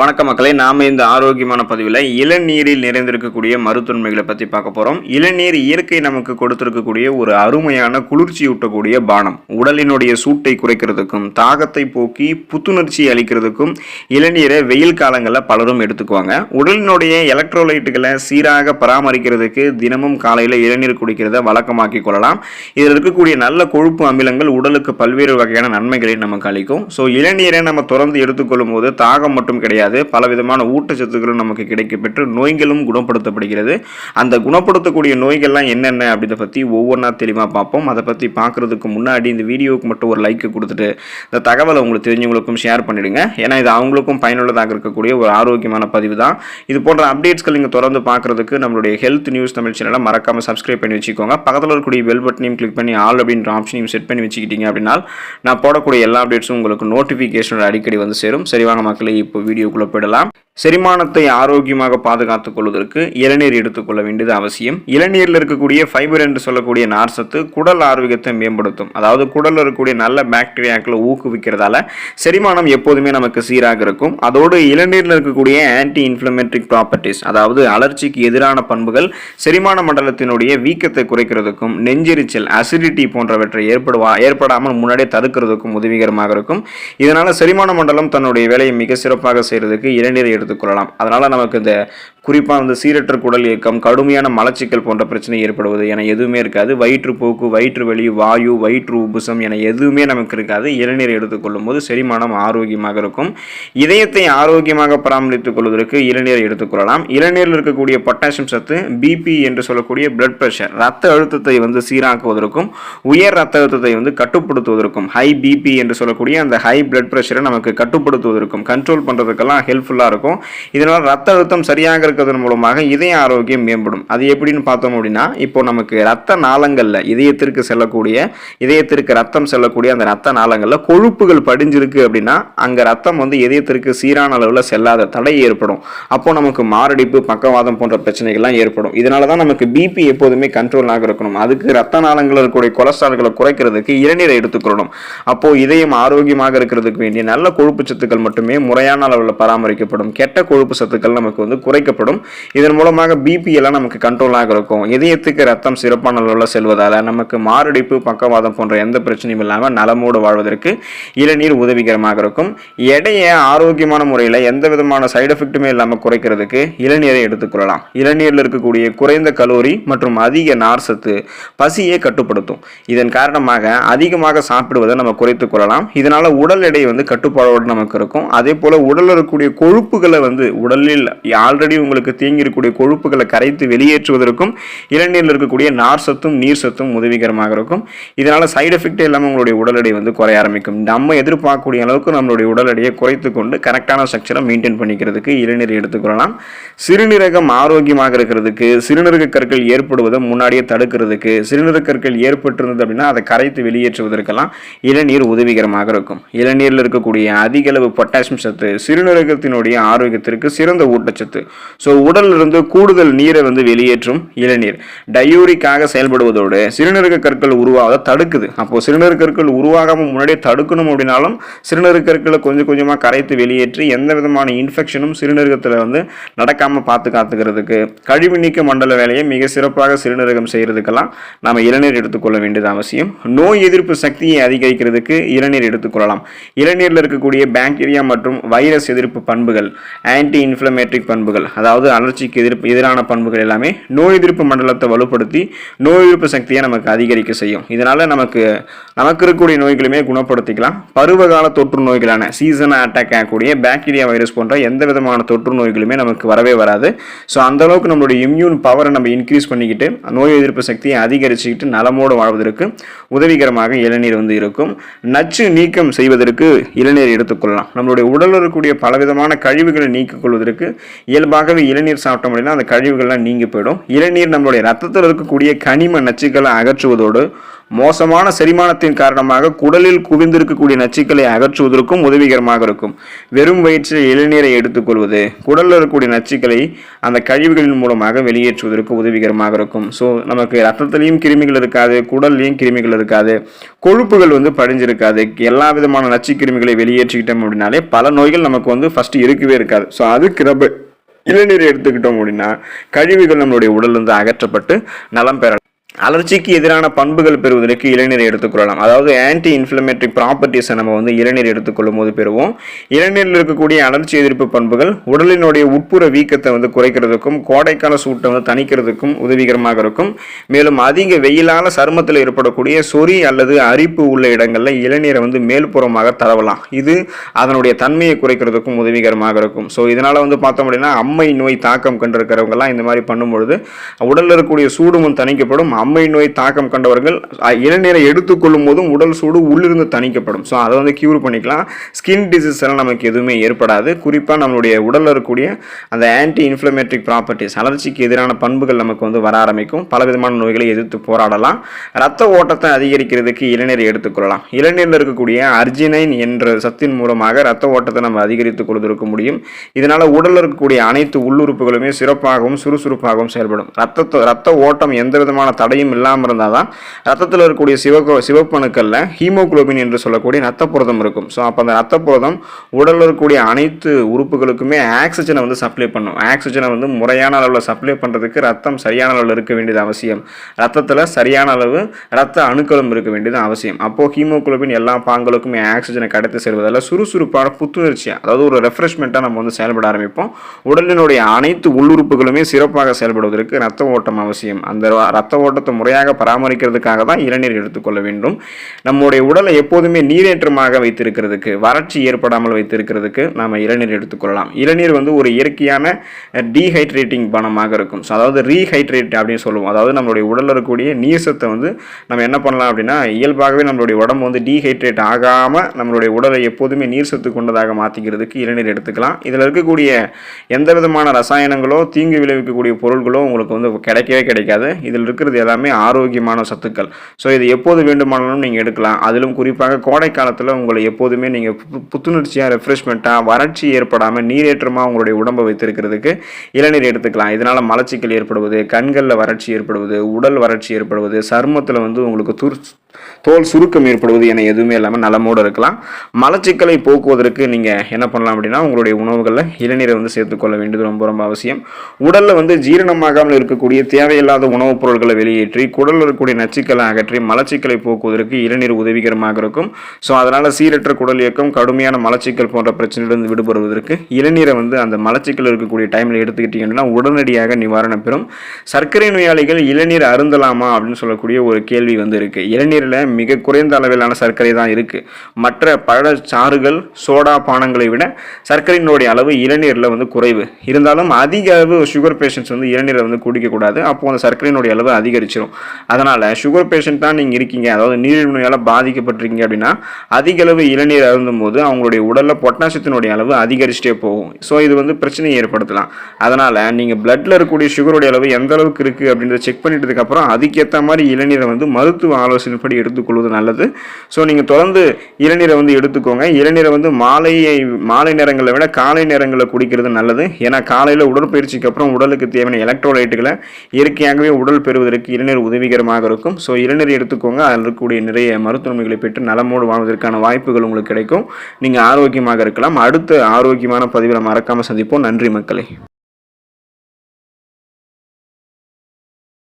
வணக்க மக்களே நாம இந்த ஆரோக்கியமான பதிவில் இளநீரில் நிறைந்திருக்கக்கூடிய மருத்துவன்மைகளை பற்றி பார்க்க போகிறோம் இளநீர் இயற்கை நமக்கு கொடுத்திருக்கக்கூடிய ஒரு அருமையான குளிர்ச்சி ஊட்டக்கூடிய பானம். உடலினுடைய சூட்டை குறைக்கிறதுக்கும் தாகத்தை போக்கி புத்துணர்ச்சி அளிக்கிறதுக்கும் இளநீரை வெயில் காலங்களில் பலரும் எடுத்துக்குவாங்க. உடலினுடைய எலக்ட்ரோலைட்டுகளை சீராக பராமரிக்கிறதுக்கு தினமும் காலையில் இளநீர் குடிக்கிறத வழக்கமாக்கி கொள்ளலாம். இதில் இருக்கக்கூடிய நல்ல கொழுப்பு அமிலங்கள் உடலுக்கு பல்வேறு வகையான நன்மைகளை நமக்கு அளிக்கும். ஸோ இளநீரை நம்ம தொடர்ந்து எடுத்துக்கொள்ளும் போது தாகம் மட்டும் கிடையாது. பலவிதமான ஊட்டச்சத்துக்களும் நமக்கு கிடைக்கப்பெற்று நோய்களும் குணப்படுத்தப்படுகிறது. அந்த குணப்படுத்தக்கூடிய நோய்கள்லாம் என்னென்ன அப்படின்றத பற்றி ஒவ்வொன்றா தெளிவாக பார்ப்போம். அதை பற்றி பார்க்குறதுக்கு முன்னாடி இந்த வீடியோவுக்கு மட்டும் ஒரு லைக் கொடுத்துட்டு இந்த தகவலை உங்களுக்கு தெரிஞ்சவங்களுக்கும் ஷேர் பண்ணிவிடுங்க ஏன்னா இது அவங்களுக்கும் பயனுள்ளதாக இருக்கக்கூடிய ஒரு ஆரோக்கியமான பதிவு தான். இது போன்ற அப்டேட்ஸ்கள் நீங்கள் தொடர்ந்து பார்க்குறதுக்கு நம்மளுடைய ஹெல்த் நியூஸ் தமிழ் சேனலை மறக்காமல் சப்ஸ்கிரைப் பண்ணி வச்சுக்கோங்க. பக்கத்தில் இருக்கக்கூடிய பெல் பட்டனையும் கிளிக் பண்ணி ஆல் அப்படின்ற ஆப்ஷனையும் செட் பண்ணி வச்சுக்கிட்டீங்க அப்படின்னா நான் போடக்கூடிய எல்லா அப்டேட்ஸும் உங்களுக்கு நோட்டிஃபிகேஷன் அடிக்கடி வந்து சேரும். சரி வாங்க மக்களே இப்போ வீடியோ குழப்பிடலாம் செரிமானத்தை ஆரோக்கியமாக பாதுகாத்துக் கொள்வதற்கு இளநீர் எடுத்துக்கொள்ள வேண்டியது அவசியம். இளநீரில் இருக்கக்கூடிய ஃபைபர் என்று சொல்லக்கூடிய நார்சத்து குடல் ஆரோக்கியத்தை மேம்படுத்தும். அதாவது குடலில் இருக்கக்கூடிய நல்ல பாக்டீரியாக்களை ஊக்குவிக்கிறதால செரிமானம் எப்போதுமே நமக்கு சீராக இருக்கும். அதோடு இளநீரில் இருக்கக்கூடிய ஆன்டி இன்ஃப்ளமேட்ரிக் ப்ராப்பர்ட்டிஸ் அதாவது அலர்ச்சிக்கு எதிரான பண்புகள் செரிமான மண்டலத்தினுடைய வீக்கத்தை குறைக்கிறதுக்கும் நெஞ்செரிச்சல் அசிடிட்டி போன்றவற்றை ஏற்படுவா ஏற்படாமல் முன்னாடியே தடுக்கிறதுக்கும் உதவிகரமாக இருக்கும். இதனால் செரிமான மண்டலம் தன்னுடைய வேலையை மிக சிறப்பாக செய்கிறதுக்கு இளநீரை எடுத்துக்கொள்ளலாம். அதனால் நமக்கு இந்த குறிப்பாக வந்து சீரற்ற குடல் இயக்கம் கடுமையான மலச்சிக்கல் போன்ற பிரச்சனை ஏற்படுவது என எதுவுமே இருக்காது. வயிற்றுப்போக்கு வயிற்று வலி வாயு வயிற்று உபுசம் என எதுவுமே நமக்கு இருக்காது. இளநீர் எடுத்துக்கொள்ளும் போது செரிமானம் ஆரோக்கியமாக இருக்கும். இதயத்தை ஆரோக்கியமாக பராமரித்துக் கொள்வதற்கு இளநீரை எடுத்துக்கொள்ளலாம். இளநீரில் இருக்கக்கூடிய பொட்டாசியம் சத்து பிபி என்று சொல்லக்கூடிய பிளட் பிரஷர் ரத்த அழுத்தத்தை வந்து சீராக்குவதற்கும் உயர் ரத்த அழுத்தத்தை வந்து கட்டுப்படுத்துவதற்கும் ஹை பிபி என்று சொல்லக்கூடிய அந்த ஹை பிளட் பிரஷரை நமக்கு கட்டுப்படுத்துவதற்கும் கண்ட்ரோல் பண்ணுறதுக்கெல்லாம் ஹெல்ப்ஃபுல்லாக இருக்கும். இதனால் ரத்த அழுத்தம் சரியாக இருக்கிறதன் மூலமாக இதய ஆரோக்கியம் மேம்படும். அது எப்படின்னு பார்த்தோம் அப்படின்னா இப்போ நமக்கு ரத்த நாளங்களில் இதயத்திற்கு செல்லக்கூடிய இதயத்திற்கு ரத்தம் செல்லக்கூடிய அந்த ரத்த நாளங்களில் கொழுப்புகள் படிஞ்சிருக்கு அப்படின்னா அங்கே ரத்தம் வந்து இதயத்திற்கு சீரான அளவில் செல்லாத தடை ஏற்படும். அப்போ நமக்கு மாரடைப்பு பக்கவாதம் போன்ற பிரச்சனைகள்லாம் ஏற்படும். இதனால தான் நமக்கு பிபி எப்போதுமே கண்ட்ரோலாக இருக்கணும். அதுக்கு ரத்த நாளங்களில் இருக்கக்கூடிய கொலஸ்ட்ரால்களை குறைக்கிறதுக்கு இளநீரை எடுத்துக்கொள்ளணும் அப்போது இதயம் ஆரோக்கியமாக இருக்கிறதுக்கு வேண்டிய நல்ல கொழுப்பு சத்துக்கள் மட்டுமே முறையான அளவில் பராமரிக்கப்படும். கெட்ட கொழுப்பு சத்துக்கள் நமக்கு வந்து குறைக்கப்படும். இதன் மூலமாக பிபி எல்லாம் நமக்கு கண்ட்ரோலாக இருக்கும். இதயத்துக்கு ரத்தம் சிறப்பான அளவில் செல்வதால் நமக்கு மாரடைப்பு பக்கவாதம் போன்ற எந்த பிரச்சனையும் இல்லாமல் நலமோடு வாழ்வதற்கு இளநீர் உதவிகரமாக இருக்கும். எடையை ஆரோக்கியமான முறையில் எந்த விதமான சைடு எஃபெக்ட்டுமே இல்லாமல் குறைக்கிறதுக்கு இளநீரை எடுத்துக்கொள்ளலாம் இளநீரில் இருக்கக்கூடிய குறைந்த கலோரி மற்றும் அதிக நார் சத்து பசியை கட்டுப்படுத்தும். இதன் காரணமாக அதிகமாக சாப்பிடுவதை நம்ம குறைத்துக் கொள்ளலாம். இதனால் உடல் எடை வந்து கட்டுப்பாடோடு நமக்கு இருக்கும். அதே போல உடலில் இருக்கக்கூடிய கொழுப்புகளை வந்து உடலில் ஆல்ரெடி உங்களுக்கு தீங்கிருக்கக்கூடிய கொழுப்புகளை கரைத்து வெளியேற்றுவதற்கும் இளநீரில் இருக்கக்கூடிய நார் சத்தும் நீர் சத்தும் உதவிகரமாக இருக்கும். இதனால் சைடு எஃபெக்டே இல்லாமல் உங்களுடைய உடல் எடை வந்து குறைய ஆரம்பிக்கும். நம்ம எதிர்பார்க்கக்கூடிய அளவுக்கு நம்மளுடைய உடல் எடையை குறைத்து கொண்டு கரெக்டான ஸ்ட்ரக்சரை மெயின்டைன் பண்ணிக்கிறதுக்கு இளநீர் எடுத்துக்கொள்ளலாம். சிறுநீரகம் ஆரோக்கியமாக இருக்கிறதுக்கு சிறுநீரக கற்கள் ஏற்படுவதை முன்னாடியே தடுக்கிறதுக்கு சிறுநீரக கற்கள் ஏற்பட்டிருந்தது அப்படின்னா அதை கரைத்து வெளியேற்றுவதற்கெல்லாம் இளநீர் உதவிகரமாக இருக்கும். இளநீரில் இருக்கக்கூடிய அதிக அளவு பொட்டாசியம் சத்து சிறுநீரகத்தினுடைய ஆரோக்கியத்திற்கு சிறந்த ஊட்டச்சத்து ஸோ உடலில் இருந்து கூடுதல் நீரை வந்து வெளியேற்றும் இளநீர். டயூரிக்காக செயல்படுவதோடு சிறுநீரக கற்கள் உருவாக தடுக்குது. அப்போது சிறுநீரக கற்கள் உருவாகாமல் முன்னாடியே தடுக்கணும் அப்படின்னாலும் சிறுநீரக கற்களை கொஞ்சம் கொஞ்சமாக கரைத்து வெளியேற்றி எந்த விதமான இன்ஃபெக்ஷனும் சிறுநீரகத்தில் வந்து நடக்காமல் பார்த்து காத்துக்கிறதுக்கு கழிவு நீக்க மண்டல வேலையை மிக சிறப்பாக சிறுநீரகம் செய்கிறதுக்கெல்லாம் நம்ம இளநீர் எடுத்துக்கொள்ள வேண்டியது அவசியம். நோய் எதிர்ப்பு சக்தியை அதிகரிக்கிறதுக்கு இளநீர் எடுத்துக்கொள்ளலாம். இளநீரில் இருக்கக்கூடிய பாக்டீரியா மற்றும் வைரஸ் எதிர்ப்பு பண்புகள் ஆன்டி இன்ஃப்ளமேட்ரிக் பண்புகள் அதாவது அதாவது அலர்ச்சிக்கு எதிர்ப்பு எதிரான பண்புகள் எல்லாமே நோய் எதிர்ப்பு மண்டலத்தை வலுப்படுத்தி நோய் எதிர்ப்பு சக்தியை நமக்கு அதிகரிக்க செய்யும். இதனால நமக்கு நமக்கு இருக்கக்கூடிய நோய்களுமே குணப்படுத்திக்கலாம். பருவகால தொற்று நோய்களான சீசன் அட்டாக் ஆகக்கூடிய பாக்டீரியா வைரஸ் போன்ற எந்த விதமான தொற்று நோய்களுமே நமக்கு வரவே வராது. ஸோ அந்த அளவுக்கு நம்மளுடைய இம்யூன் பவரை நம்ம இன்க்ரீஸ் பண்ணிக்கிட்டு நோய் எதிர்ப்பு சக்தியை அதிகரிச்சுக்கிட்டு நலமோடு வாழ்வதற்கு உதவிகரமாக இளநீர் வந்து இருக்கும். நச்சு நீக்கம் செய்வதற்கு இளநீர் எடுத்துக்கொள்ளலாம். நம்மளுடைய உடலில் இருக்கக்கூடிய பலவிதமான கழிவுகளை நீக்கிக் கொள்வதற்கு இயல்பாகவே இளநீர் சாப்பிட்டோம் அப்படின்னா அந்த கழிவுகள்லாம் நீங்கி போயிடும். இளநீர் நம்மளுடைய ரத்தத்தில் இருக்கக்கூடிய கனிம நச்சுக்களை அகற்றுவதோடு மோசமான செரிமானத்தின் காரணமாக குடலில் குவிந்திருக்கக்கூடிய நச்சுக்களை அகற்றுவதற்கும் உதவிகரமாக இருக்கும். வெறும் வயிற்றில் இளநீரை எடுத்துக்கொள்வது குடலில் இருக்கக்கூடிய நச்சுக்களை அந்த கழிவுகளின் மூலமாக வெளியேற்றுவதற்கு உதவிகரமாக இருக்கும். ஸோ நமக்கு ரத்தத்திலையும் கிருமிகள் இருக்காது குடல்லையும் கிருமிகள் இருக்காது கொழுப்புகள் வந்து படிஞ்சிருக்காது. எல்லா விதமான நச்சு கிருமிகளை வெளியேற்றிக்கிட்டோம் அப்படின்னாலே பல நோய்கள் நமக்கு வந்து ஃபஸ்ட்டு இருக்கவே இருக்காது. ஸோ அதுக்கு நம்ம இளநீர் எடுத்துக்கிட்டோம் அப்படின்னா கழிவுகள் நம்மளுடைய உடலிருந்து அகற்றப்பட்டு நலம் பெறலாம் அலர்ச்சிக்கு எதிரான பண்புகள் பெறுவதற்கு இளநீரை எடுத்துக்கொள்ளலாம் அதாவது ஆன்டி இன்ஃப்ளமேட்டரி ப்ராப்பர்ட்டிஸை நம்ம வந்து இளநீர் எடுத்துக்கொள்ளும் போது பெறுவோம். இளநீரில் இருக்கக்கூடிய அலர்ச்சி எதிர்ப்பு பண்புகள் உடலினுடைய உட்புற வீக்கத்தை வந்து குறைக்கிறதுக்கும் கோடைக்கால சூட்டை வந்து தணிக்கிறதுக்கும் உதவிகரமாக இருக்கும். மேலும் அதிக வெயிலான சருமத்தில் ஏற்படக்கூடிய சொறி அல்லது அரிப்பு உள்ள இடங்களில் இளநீரை வந்து மேல்புறமாக தரவலாம் இது அதனுடைய தன்மையை குறைக்கிறதுக்கும் உதவிகரமாக இருக்கும். ஸோ இதனால் வந்து பார்த்தோம் அப்படின்னா அம்மை நோய் தாக்கம் கண்டிருக்கிறவங்கலாம் இந்த மாதிரி பண்ணும்பொழுது உடலில் இருக்கக்கூடிய சூடும் தணிக்கப்படும். அம்மை நோய் தாக்கம் கண்டவர்கள் இளநீரை எடுத்துக்கொள்ளும் போதும் உடல் சூடு உள்ளிருந்து தணிக்கப்படும். ஸோ அதை வந்து கியூர் பண்ணிக்கலாம். ஸ்கின் டிசீஸ் எல்லாம் நமக்கு எதுவுமே ஏற்படாது. குறிப்பாக நம்மளுடைய உடலில் இருக்கக்கூடிய அந்த ஆன்டி இன்ஃப்ளமேட்ரிக் ப்ராப்பர்ட்டிஸ் அலர்ச்சிக்கு எதிரான பண்புகள் நமக்கு வந்து வர ஆரம்பிக்கும். பல விதமான நோய்களை எதிர்த்து போராடலாம். ரத்த ஓட்டத்தை அதிகரிக்கிறதுக்கு இளநீரை எடுத்துக்கொள்ளலாம் இளநீரில் இருக்கக்கூடிய அர்ஜினைன் என்ற சத்தின் மூலமாக ரத்த ஓட்டத்தை நம்ம அதிகரித்துக் கொள்வதற்கு முடியும். இதனால் உடலில் இருக்கக்கூடிய அனைத்து உள்ளுறுப்புகளுமே சிறப்பாகவும் சுறுசுறுப்பாகவும் செயல்படும். ரத்த ரத்த ஓட்டம் எந்த விதமான தடையும் இல்லாமல் இருந்தால் தான் ரத்தத்தில் இருக்கக்கூடிய சிவப்பு சிவப்பணுக்களில் ஹீமோகுளோபின் என்று சொல்லக்கூடிய நத்தப்புரதம் இருக்கும். ஸோ அப்போ அந்த நத்தப்புரதம் உடலில் இருக்கக்கூடிய அனைத்து உறுப்புகளுக்குமே ஆக்சிஜனை வந்து சப்ளை பண்ணும். ஆக்சிஜனை வந்து முறையான அளவில் சப்ளை பண்ணுறதுக்கு ரத்தம் சரியான அளவில் இருக்க வேண்டியது அவசியம். ரத்தத்தில் சரியான அளவு ரத்த அணுக்களும் இருக்க வேண்டியது அவசியம். அப்போது ஹீமோகுளோபின் எல்லா பாங்களுக்குமே ஆக்சிஜனை கடத்தி செல்வதால் சுறுசுறுப்பான புத்துணர்ச்சியாக அதாவது ஒரு ரெஃப்ரெஷ்மெண்ட்டாக நம்ம வந்து செயல்பட ஆரம்பிப்போம். உடலினுடைய அனைத்து உள்ளுறுப்புகளுமே சிறப்பாக செயல்படுவதற்கு ரத்த ஓட்டம் அவசியம். அந்த ரத்த ஓட்டம் ஓட்டத்தை முறையாக பராமரிக்கிறதுக்காக தான் இளநீர் எடுத்துக்கொள்ள வேண்டும். நம்முடைய உடலை எப்போதுமே நீரேற்றமாக வைத்திருக்கிறதுக்கு வறட்சி ஏற்படாமல் வைத்திருக்கிறதுக்கு நாம் இளநீர் எடுத்துக்கொள்ளலாம் இளநீர் வந்து ஒரு இயற்கையான டீஹைட்ரேட்டிங் பானமாக இருக்கும். ஸோ அதாவது ரீஹைட்ரேட் அப்படின்னு சொல்லுவோம். அதாவது நம்மளுடைய உடலில் இருக்கக்கூடிய நீர் சத்தை வந்து நம்ம என்ன பண்ணலாம் அப்படின்னா இயல்பாகவே நம்மளுடைய உடம்பு வந்து டீஹைட்ரேட் ஆகாமல் நம்மளுடைய உடலை எப்போதுமே நீர் சத்து கொண்டதாக மாற்றிக்கிறதுக்கு இளநீர் எடுத்துக்கலாம். இதில் இருக்கக்கூடிய எந்த விதமான ரசாயனங்களோ தீங்கு விளைவிக்கக்கூடிய பொருட்களோ உங்களுக்கு வந்து கிடைக்கவே கிடைக்காது. இதில் இருக்கிறது எதாவது எல்லாமே ஆரோக்கியமான சத்துக்கள். ஸோ இது எப்போது வேண்டுமானாலும் நீங்கள் எடுக்கலாம். அதிலும் குறிப்பாக கோடை காலத்தில் உங்களை எப்போதுமே நீங்கள் புத்துணர்ச்சியாக ரெஃப்ரெஷ்மெண்ட்டாக வறட்சி ஏற்படாமல் நீரேற்றமாக உங்களுடைய உடம்பை வைத்திருக்கிறதுக்கு இளநீர் எடுத்துக்கலாம். இதனால் மலச்சிக்கல் ஏற்படுவது கண்களில் வறட்சி ஏற்படுவது உடல் வறட்சி ஏற்படுவது சருமத்தில் வந்து உங்களுக்கு துர் தோல் சுருக்கம் ஏற்படுவது என எதுவுமே இல்லாமல் நலமோடு இருக்கலாம். மலச்சிக்கலை போக்குவதற்கு நீங்கள் என்ன பண்ணலாம் அப்படின்னா உங்களுடைய உணவுகளில் இளநீரை வந்து சேர்த்துக்கொள்ள வேண்டியது ரொம்ப ரொம்ப அவசியம். உடலில் வந்து ஜீரணமாகாமல் இருக்கக்கூடிய தேவையில்லாத உணவுப் பொருட்களை வெளியேற்றி குடலில் இருக்கக்கூடிய நச்சுக்களை அகற்றி மலச்சிக்கலை போக்குவதற்கு இளநீர் உதவிகரமாக இருக்கும். ஸோ அதனால் சீரற்ற குடல் இயக்கம் கடுமையான மலச்சிக்கல் போன்ற பிரச்சனையிலிருந்து விடுபடுவதற்கு இளநீரை வந்து அந்த மலச்சிக்கல் இருக்கக்கூடிய டைமில் எடுத்துக்கிட்டீங்கன்னா உடனடியாக நிவாரணம் பெறும். சர்க்கரை நோயாளிகள் இளநீர் அருந்தலாமா அப்படின்னு சொல்லக்கூடிய ஒரு கேள்வி வந்து இருக்குது தண்ணீரில் மிக குறைந்த அளவிலான சர்க்கரை தான் இருக்குது மற்ற பழச்சாறுகள் சோடா பானங்களை விட சர்க்கரையினுடைய அளவு இளநீரில் வந்து குறைவு. இருந்தாலும் அதிக அளவு சுகர் பேஷண்ட்ஸ் வந்து இளநீரை வந்து குடிக்கக்கூடாது. அப்போ அந்த சர்க்கரையினுடைய அளவு அதிகரிச்சிடும் அதனால் சுகர் பேஷண்ட் தான் நீங்கள் இருக்கீங்க. அதாவது நீரிழிவு நோயால் பாதிக்கப்பட்டிருக்கீங்க அப்படின்னா அதிக அளவு இளநீர் அருந்தும் போது அவங்களுடைய உடலில் பொட்டாசியத்தினுடைய அளவு அதிகரிச்சுட்டே போகும். ஸோ இது வந்து பிரச்சனையை ஏற்படுத்தலாம். அதனால் நீங்கள் பிளட்டில் இருக்கக்கூடிய சுகருடைய அளவு எந்த அளவுக்கு இருக்குது அப்படின்றத செக் பண்ணிட்டதுக்கப்புறம் அதுக்கேற்ற மாதிரி இளநீரை வந்து மருத்துவ ஆலோசனைப்படி எடுத்துக்கொள்வது நல்லது? ஸோ நீங்கள் தொடர்ந்து இளநீரை வந்து எடுத்துக்கோங்க. இளநீரை வந்து மாலையை மாலை நேரங்களை விட காலை நேரங்களில் குடிக்கிறது நல்லது. ஏன்னா காலையில் உடற்பயிற்சிக்கு அப்புறம் உடலுக்கு தேவையான எலக்ட்ரோலைட்டுகளை இயற்கையாகவே உடல் பெறுவதற்கு இளநீர் உதவிகரமாக இருக்கும். ஸோ இளநீர் எடுத்துக்கோங்க. அதில் இருக்கக்கூடிய நிறைய மருத்துவமைகளை பெற்று நலமோடு வாழ்வதற்கான வாய்ப்புகள் உங்களுக்கு கிடைக்கும். நீங்கள் ஆரோக்கியமாக இருக்கலாம். அடுத்த ஆரோக்கியமான பதிவில் மறக்காமல் சந்திப்போம். நன்றி மக்களே.